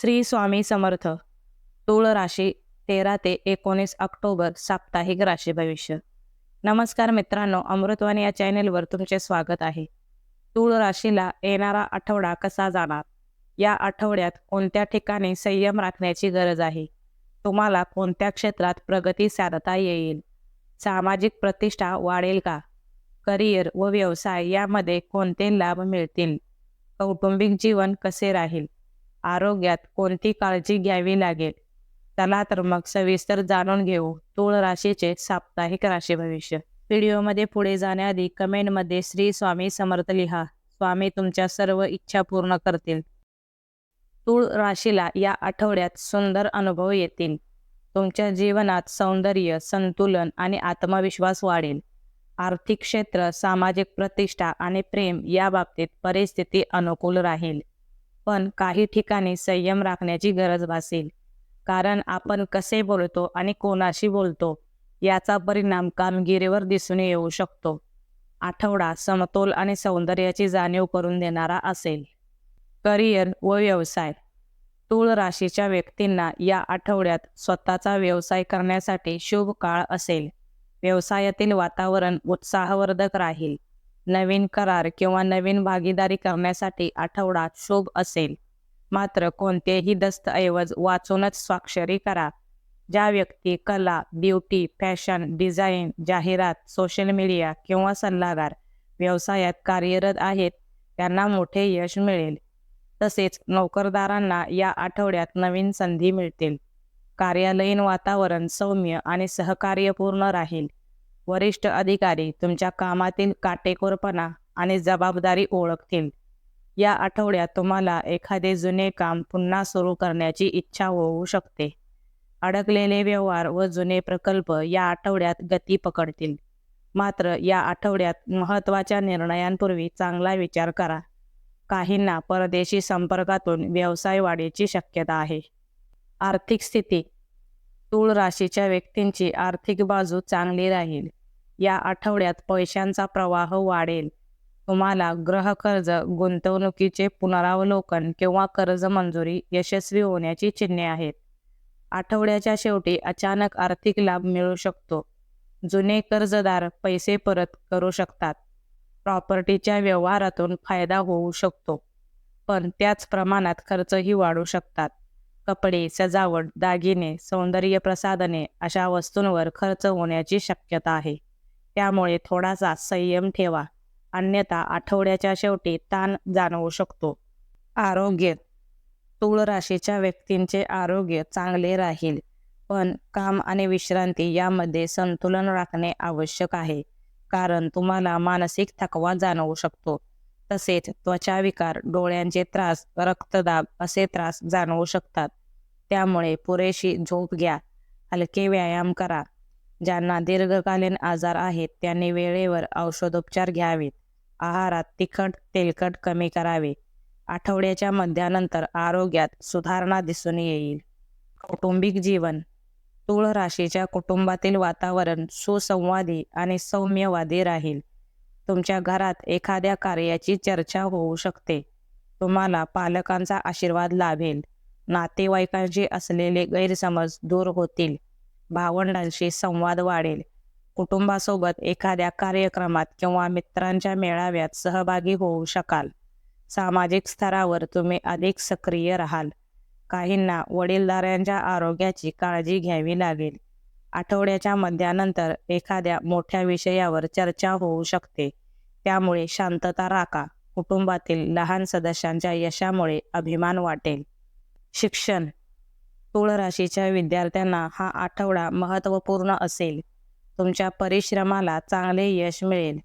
श्री स्वामी समर्थ. तुळ राशी तेरा ते एकोणीस ऑक्टोबर साप्ताहिक राशी भविष्य. नमस्कार मित्रांनो अमृतवाणी या चॅनेलवर तुमचे स्वागत आहे. तुळ राशीला येणारा आठवडा कसा जाणार? या आठवड्यात कोणत्या ठिकाणी संयम राखण्याची गरज आहे? तुम्हाला कोणत्या क्षेत्रात प्रगती साधता येईल? सामाजिक प्रतिष्ठा वाढेल का? करिअर व व्यवसाय यामध्ये कोणते लाभ मिळतील? कौटुंबिक जीवन कसे राहील? आरोग्यात कोणती काळजी घ्यावी लागेल? चला तर मग सविस्तर जाणून घेऊ. तूळ राशीचे साप्ताहिक राशी भविष्य. व्हिडिओमध्ये पुढे जाण्याआधी कमेंटमध्ये श्री स्वामी समर्थ लिहा. स्वामी तुमच्या सर्व इच्छा पूर्ण करतील. तूळ राशीला या आठवड्यात सुंदर अनुभव येतील. तुमच्या जीवनात सौंदर्य संतुलन आणि आत्मविश्वास वाढेल. आर्थिक क्षेत्र सामाजिक प्रतिष्ठा आणि प्रेम या बाबतीत परिस्थिती अनुकूल राहील. पण काही ठिकाणी संयम राखण्याची गरज भासेल. कारण आपण कसे बोलतो आणि कोणाशी बोलतो याचा परिणाम कामगिरीवर दिसून येऊ शकतो. आठवडा समतोल आणि सौंदर्याची जाणीव करून देणारा असेल. करिअर व व्यवसाय. तूळ राशीच्या व्यक्तींना या आठवड्यात स्वतःचा व्यवसाय करण्यासाठी शुभ काळ असेल. व्यवसायातील वातावरण उत्साहवर्धक राहील. नवीन करार किंवा नवीन भागीदारी करण्यासाठी आठवडा शुभ असेल. मात्र कोणतेही दस्तऐवज वाचूनच स्वाक्षरी करा. ज्या व्यक्ती कला ब्युटी फॅशन डिझाईन जाहिरात सोशल मीडिया किंवा सल्लागार व्यवसायात कार्यरत आहेत त्यांना मोठे यश मिळेल. तसेच नोकरदारांना या आठवड्यात नवीन संधी मिळतील. कार्यालयीन वातावरण सौम्य आणि सहकार्यपूर्ण राहील. वरिष्ठ अधिकारी तुमच्या कामातील काटेकोरपणा आणि जबाबदारी ओळखतील. या आठवड्यात तुम्हाला एखादे जुने काम पुन्हा सुरू करण्याची इच्छा होऊ शकते. अडकलेले व्यवहार व जुने प्रकल्प या आठवड्यात गती पकडतील. मात्र या आठवड्यात महत्त्वाच्या निर्णयांपूर्वी चांगला विचार करा. काहींना परदेशी संपर्कातून व्यवसाय वाढीची शक्यता आहे. आर्थिक स्थिती तूळ राशीच्या व्यक्तींची आर्थिक बाजू चांगली राहील. या आठवड्यात पैशांचा प्रवाह वाढेल. तुम्हाला ग्रह कर्ज गुंतवणुकीचे पुनरावलोकन किंवा कर्ज मंजुरी यशस्वी होण्याची चिन्हे आहेत. आठवड्याच्या शेवटी अचानक आर्थिक लाभ मिळू शकतो. जुने कर्जदार पैसे परत करू शकतात. प्रॉपर्टीच्या व्यवहारातून फायदा होऊ शकतो. पण त्याच प्रमाणात खर्चही वाढू शकतात. कपडे सजावट दागिने सौंदर्य प्रसाधने अशा वस्तूंवर खर्च होण्याची शक्यता आहे. त्यामुळे थोडासा संयम ठेवा. अन्यथा आठवड्याच्या शेवटी ताण जाणवू शकतो. आरोग्य. तूळ राशीच्या व्यक्तींचे आरोग्य चांगले राहील. पण काम आणि विश्रांती यामध्ये संतुलन राखणे आवश्यक आहे. कारण तुम्हाला मानसिक थकवा जाणवू शकतो. तसेच त्वचाविकार डोळ्यांचे त्रास रक्तदाब असे त्रास जाणवू शकतात. त्यामुळे पुरेशी झोप घ्या. हलके व्यायाम करा. ज्यांना दीर्घकालीन आजार आहेत त्यांनी वेळेवर औषधोपचार घ्यावेत. आहारात तिखट तेलकट कमी करावे. आठवड्याच्या मध्यानंतर आरोग्यात सुधारणा दिसून येईल. कौटुंबिक जीवन. तुळ राशीच्या कुटुंबातील वातावरण सुसंवादी आणि सौम्यवादी राहील. तुमच्या घरात एखाद्या कार्याची चर्चा होऊ शकते. तुम्हाला पालकांचा आशीर्वाद लाभेल. नातेवाईकांशी असलेले गैरसमज दूर होतील. भावंडांशी संवाद वाढेल. कुटुंबासोबत एखाद्या कार्यक्रमात किंवा मित्रांच्या मेळाव्यात सहभागी होऊ शकाल. सामाजिक स्तरावर तुम्ही अधिक सक्रिय राहाल. काहींना वडीलधाऱ्यांच्या आरोग्याची काळजी घ्यावी लागेल. आठवड्याच्या मध्यानंतर एखाद्या मोठ्या विषयावर चर्चा होऊ शकते. त्यामुळे शांतता राखा. कुटुंबातील लहान सदस्यांच्या यशामुळे अभिमान वाटेल. शिक्षण. तुळ राशीच्या विद्यार्थ्यांना हा आठवडा महत्त्वपूर्ण असेल. तुमच्या परिश्रमाला चांगले यश मिळेल.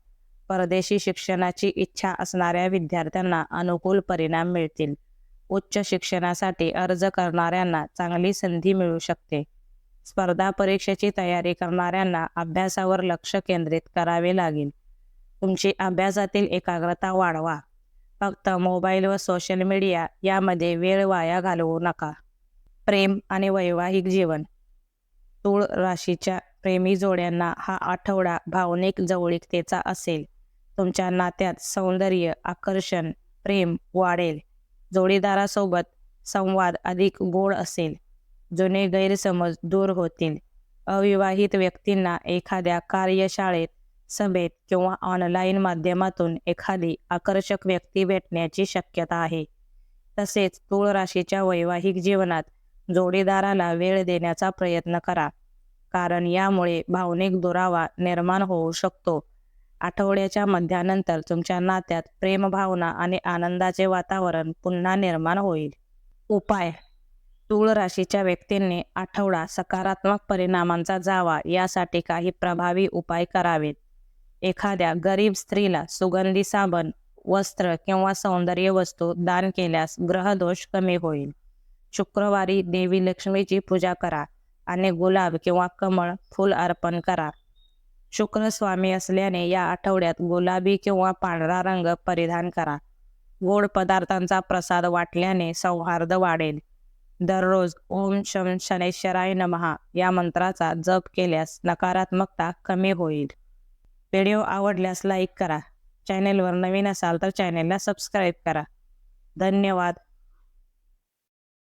परदेशी शिक्षणाची इच्छा असणाऱ्या विद्यार्थ्यांना अनुकूल परिणाम मिळतील. उच्च शिक्षणासाठी अर्ज करणाऱ्यांना चांगली संधी मिळू शकते. स्पर्धा परीक्षेची तयारी करणाऱ्यांना अभ्यासावर लक्ष केंद्रित करावे लागेल. तुमची अभ्यासातील एकाग्रता वाढवा. फक्त मोबाईल व सोशल मीडिया यामध्ये वेळ वाया घालवू नका. प्रेम आणि वैवाहिक जीवन. तूळ राशीच्या प्रेमी जोड्यांना हा आठवडा भावनिक जवळीकतेचा असेल. तुमच्या नात्यात सौंदर्य आकर्षण प्रेम वाढेल. जोडीदारासोबत संवाद अधिक गोड असेल. जुने गैरसमज दूर होतील. अविवाहित व्यक्तींना एखाद्या कार्यशाळेत सभेत किंवा ऑनलाईन माध्यमातून एखादी आकर्षक व्यक्ती भेटण्याची शक्यता आहे. तसेच तूळ राशीच्या वैवाहिक जीवनात जोडीदाराला वेळ देण्याचा प्रयत्न करा. कारण यामुळे भावनिक दुरावा निर्माण होऊ शकतो. आठवड्याच्या मध्यानंतर तुमच्या नात्यात प्रेमभावना आणि आनंदाचे वातावरण पुन्हा निर्माण होईल. उपाय. तूळ राशीच्या व्यक्तींनी आठवडा सकारात्मक परिणामांचा जावा यासाठी काही प्रभावी उपाय करावेत. एखाद्या गरीब स्त्रीला सुगंधी साबण वस्त्र किंवा सौंदर्य वस्तू दान केल्यास ग्रहदोष कमी होईल. शुक्रवारी देवी लक्ष्मीची पूजा करा आणि गुलाब किंवा कमळ फूल अर्पण करा. शुक्र स्वामी असल्याने या आठवड्यात गुलाबी किंवा पांढरा रंग परिधान करा. गोड पदार्थांचा प्रसाद वाटल्याने सौहार्द वाढेल. दररोज ओम शम शनेश्वराय नमहा या मंत्राचा जप केल्यास नकारात्मकता कमी होईल. व्हिडिओ आवडल्यास लाईक करा. चॅनेलवर नवीन असाल तर चॅनेलला सबस्क्राईब करा. धन्यवाद.